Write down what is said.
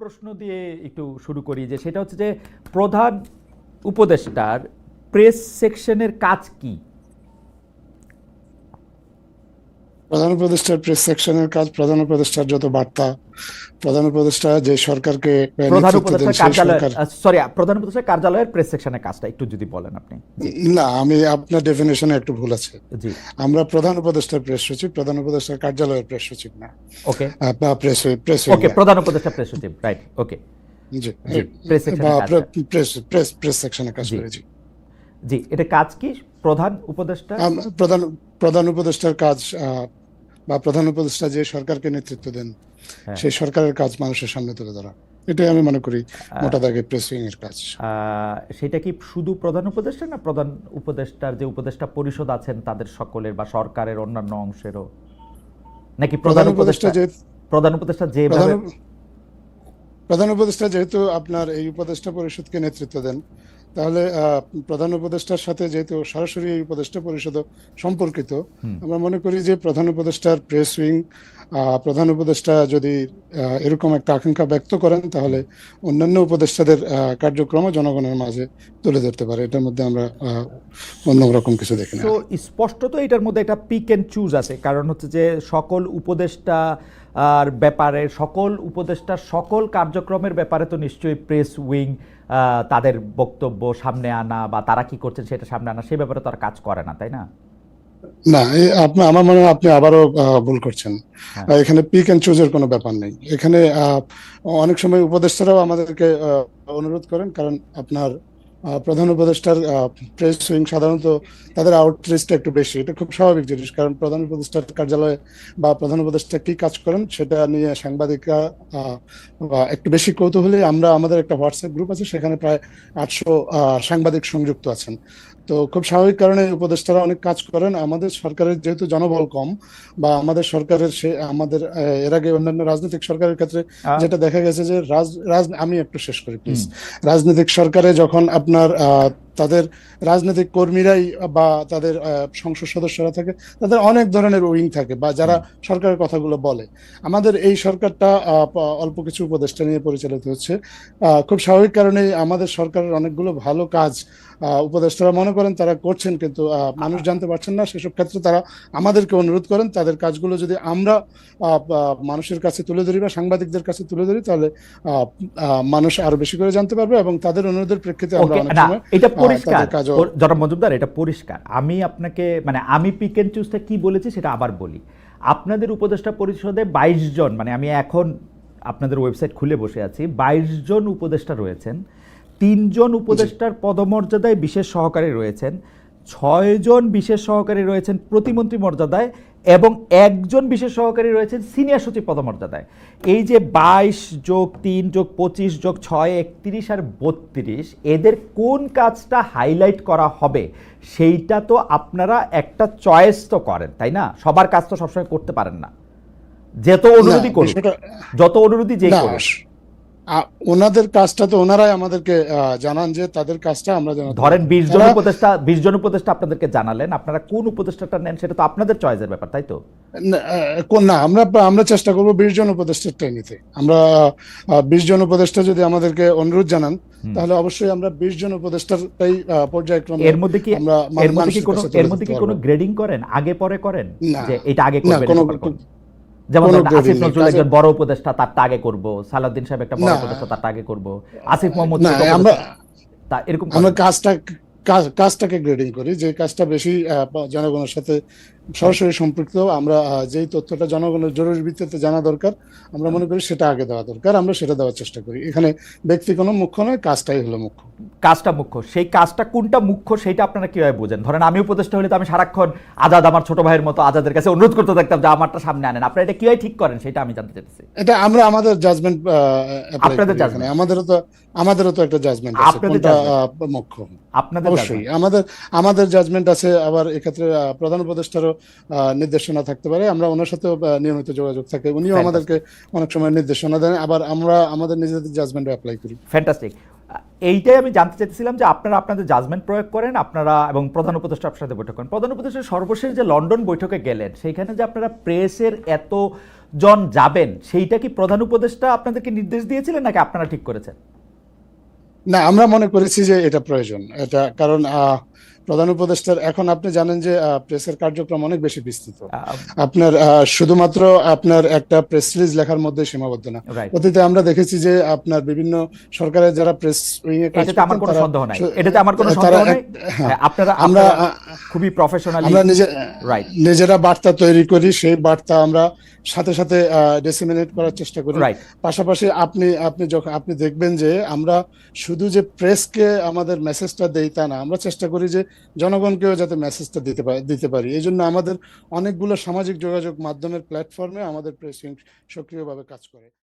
প্রশ্ন দিয়ে একটু শুরু করি যে সেটা হচ্ছে যে প্রধান উপদেষ্টার প্রেস সেকশনের কাজ কি? প্রধান উপদেষ্টার প্রেস সেকশনের কাজ প্রধান উপদেষ্টার যত বার্তা প্রধান উপদেষ্টা যে সরকারকে প্রধান কার্যালয়ের সরি প্রধান উপদেষ্টার কার্যালয়ের প্রেস সেকশনের কাজটা একটু যদি বলেন আপনি। না আমি আপনার ডেফিনেশনে একটু ভুল আছে। আমরা প্রধান উপদেষ্টার প্রেস সচিব প্রধান উপদেষ্টার কার্যালয়ের প্রেস সচিব না। ওকে প্রেস প্রেস ওকে প্রধান উপদেষ্টা প্রেস সচিব রাইট ওকে জি। প্রেস প্রেস প্রেস সেকশনে কাজ জি। করেছি জি। এটা কাজ কি? প্রধান উপদেষ্টা? প্রধান প্রধান উপদেষ্টার কাজ বা প্রধান উপদেষ্টা যে সরকারকে নেতৃত্ব দেন হ্যাঁ। সেই সরকারের কাজ মানুষের সামনে তুলে ধরা। এটাই আমি মনে করি মোটা দাগে প্রেসিং এর কাজ। সেটা কি শুধু প্রধান উপদেষ্টা না প্রধান উপদেষ্টার যে উপদেষ্টা পরিষদ আছেন তাদের সকলের বা সরকারের অন্যান্য অংশেরও? নাকি প্রধান উপদেষ্টা যে প্রধান উপদেষ্টা যেভাবে প্রধান প্রধান উপদেষ্টা যেহেতু আপনার এই উপদেষ্টা পরিষদকে নেতৃত্ব দেন তাহলে প্রধান উপদেষ্টার সাথে যেহেতু সরাসরি এই উপদেষ্টা পরিষদ সম্পর্কিত আমরা মনে করি যে প্রধান উপদেষ্টার প্রেস উইং প্রধান উপদেষ্টা যদি এরকম একটা আকাঙ্ক্ষা ব্যক্ত করেন তাহলে অন্যান্য উপদেষ্টাদের কার্যক্রম জনগণের মাঝে তুলে ধরতে পারে। এটার মধ্যে আমরা অন্য রকম কিছু দেখি না। তো স্পষ্টত এটার মধ্যে একটা পিক এন্ড চুজ আছে কারণ হচ্ছে যে সকল উপদেষ্টা আর ব্যাপারে সকল উপদেষ্টার সকল কার্যক্রমের ব্যাপারে তো নিশ্চয়ই প্রেস উইং তাদের বক্তব্য সামনে আনা বা তারা কি করছেন সেটা সামনে আনা সে ব্যাপারে তারা আর কাজ করে না তাই না? না আপনি আমার মনে হয় আপনি আবারও ভুল করছেন। হ্যাঁ। এখানে পিক এন্ড চুজের কোনো ব্যাপার নেই। এখানে অনেক সময় উপদেষ্টারাও আমাদেরকে অনুরোধ করেন কারণ আপনার প্রধান উপদেষ্টার প্রেস উইং সাধারণত তাদের আউটরিচটা একটু বেশি। এটা খুব স্বাভাবিক জিনিস, কারণ প্রধান উপদেষ্টার কার্যালয়ে বা প্রধান উপদেষ্টা কি কাজ করেন সেটা নিয়ে সাংবাদিকরা একটু বেশি কৌতূহলী। আমরা, আমাদের একটা হোয়াটসঅ্যাপ গ্রুপ আছে, সেখানে প্রায় আটশো সাংবাদিক সংযুক্ত আছেন। তো খুব স্বাভাবিক কারণে উপদেষ্টারা অনেক কাজ করেন। আমাদের সরকারের যেহেতু জনবল কম বা আমাদের সরকারের সে আমাদের এর আগে অন্যান্য রাজনৈতিক সরকারের ক্ষেত্রে যেটা দেখা গেছে যে রাজ রাজ আমি একটু শেষ করি প্লিজ। রাজনৈতিক সরকারে যখন আপনার আহ, তাদের রাজনৈতিক কর্মীরাই বা তাদের সংসদ সদস্যরা থাকে তাদের অনেক ধরনের উইং থাকে বা যারা সরকারের কথাগুলো বলে। আমাদের এই সরকারটা অল্প কিছু উপদেষ্টা নিয়ে পরিচালিত হচ্ছে। খুব স্বাভাবিক কারণে আমাদের সরকারের অনেকগুলো ভালো কাজ উপদেষ্টারা মনে করেন তারা করছেন কিন্তু মানুষ জানতে পারছেন না। সেসব ক্ষেত্রে তারা আমাদেরকে অনুরোধ করেন তাদের কাজগুলো যদি আমরা মানুষের কাছে তুলে ধরি বা সাংবাদিকদের কাছে তুলে ধরি তাহলে আহ, আহ, মানুষ আরও বেশি করে জানতে পারবে এবং তাদের অনুরোধের প্রেক্ষিতে আমরা অনেক সময় পরিষ্কার। জনাব মজুমদার এটা পরিষ্কার। আমি আপনাকে মানে আমি পিক এন্ড চুজটা কি বলেছি সেটা আবার বলি। আপনাদের উপদেষ্টা পরিষদে বাইশ জন মানে আমি এখন আপনাদের ওয়েবসাইট খুলে বসে আছি বাইশ জন উপদেষ্টা রয়েছেন। তিনজন উপদেষ্টার পদমর্যাদায় বিশেষ সহকারী রয়েছেন। ছয়জন বিশেষ সহকারী রয়েছেন প্রতিমন্ত্রী মর্যাদায়। এবং একজন বিশেষ সহকারী রয়েছেন সিনিয়র সচিব পদমর্যাদায়। এই যে বাইশ যোগ তিন যোগ পঁচিশ যোগ ছয় একত্রিশ আর বত্রিশ এদের কোন কাজটা হাইলাইট করা হবে? সেইটা তো আপনারা একটা চয়েস তো করেন তাই না? সবার কাজ তো সবসময় করতে পারেন না। যত অনুরোধই করুন যত অনুরোধই যে না, করুন ওনাদের কাজটা তো ওনারাই আমাদেরকে জানান যে তাদের কাজটা আমরা জানাতে ধরেন বিশ জন উপদেষ্টা বিশ জন উপদেষ্টা আপনাদেরকে জানালেন আপনারা কোন উপদেষ্টাটা নেন সেটা তো আপনাদের চয়েসের ব্যাপার তাই তো? কোন- না আমরা আমরা চেষ্টা করব বিশ জন উপদেষ্টাটাই নিতে। আমরা বিশ জন উপদেষ্টা যদি আমাদেরকে অনুরোধ জানান তাহলে অবশ্যই আমরা বিশ জন উপদেষ্টারটাই আহ, পর্যায়ক্রমে এর মধ্যে কি আমরা এর মধ্যে কি কোনো এর মধ্যে কি কোনো গ্রেডিং করেন? আগে পরে করেন? যে এটা আগে করবেন যেমন আসিফ নজরুল একজন বড় উপদেষ্টা আগে করব। সালাউদ্দিন সাহেব একটা বড় উপদেষ্টা আগে করব। আসিফ মোহাম্মদ আমরা তা এরকম আমরা কাজটা কাজটাকে গ্রেডিং করি যে কাজটা বেশি জনগণের সাথে সরাসরি সম্পৃক্ত আমরা যেই তথ্যটা জনগণের জরুরি ভিত্তিতে জানা দরকার আমরা মনে করি সেটা আগে দেওয়া দরকার আমরা সেটা দেওয়ার চেষ্টা করি। এখানে ব্যক্তি কোনো মুখ্য নয় কাজটাই হলো মুখ্য। কাজটা মুখ্য। সেই কাজটা কোনটা মুখ্য সেটা আপনারা কীভাবে বোঝেন? ধরেন আমি উপদেষ্টা হলে তো আমি সারাক্ষণ আজাদ আমার ছোট ভাইয়ের মতো আজাদের কাছে অনুরোধ করতে থাকতাম যে আমারটা সামনে আনেন। আপনারা এটা কীভাবে ঠিক করেন সেটা আমি জানতে চাইছি এটা আমরা আমাদের জাজমেন্ট আপনাদের judgment? আমাদেরও তো আমাদেরও তো একটা জাজমেন্ট আছে। আপনাদের কোনটা মুখ্য? আপনাদের অবশ্যই। আমাদের আমাদের জাজমেন্ট আছে। আবার এক্ষেত্রে প্রধান উপদেষ্টারও নির্দেশনা থাকতে পারে। আমরা ওনার সাথেও নিয়মিত যোগাযোগ থাকে। উনিও আমাদেরকে অনেক সময় নির্দেশনা দেন। আবার আমরা আমাদের নিজেদের জাজমেন্ট অ্যাপ্লাই করি। ফ্যান্টাস্টিক এইটাই আমি জানতে চাইতেছিলাম যে আপনারা আপনাদের জাজমেন্ট প্রয়োগ করেন, আপনারা এবং প্রধান উপদেষ্টা আপনার সাথে বৈঠক করেন। প্রধান উপদেষ্টা সর্বশেষ যে লন্ডন বৈঠকে গেলেন, সেইখানে যে আপনারা প্রেসের এত জন যাবেন, সেইটা কি প্রধান উপদেষ্টা আপনাদেরকে নির্দেশ দিয়েছিলেন নাকি আপনারা ঠিক করেছেন? না, আমরা মনে করেছি যে এটা প্রয়োজন। এটা কারণ প্রধান উপদেষ্টার এখন আপনি জানেন যে প্রেসের কার্যক্রম অনেক বেশি বিস্তৃত। আপনার শুধুমাত্র আপনার একটা প্রেস রিলিজ লেখার মধ্যে সীমাবদ্ধ না। অতীতে আমরা দেখেছি যে আপনার বিভিন্ন সরকারের যারা প্রেস উইং এ কাজ আমার কোনো সন্দেহ নাই। এটাতে আমার কোনো সন্দেহ নাই। হ্যাঁ, আপনারা আমরা খুবই প্রফেশনালি আমরা নিজেরা বার্তা তৈরি করি সেই বার্তা আমরা সাথে সাথে ডেসিমিনেট করার চেষ্টা করি। পাশাপাশি আপনি আপনি যখন আপনি দেখবেন যে আমরা শুধু যে প্রেসকে আমাদের মেসেজটা দেই তা না আমরা চেষ্টা করি যে জনগণকেও যাতে মেসেজটা দিতে পারে, দিতে পারি। এই জন্য আমাদের অনেকগুলো সামাজিক যোগাযোগ মাধ্যমের প্ল্যাটফর্মে আমাদের প্রেস সক্রিয়ভাবে কাজ করে।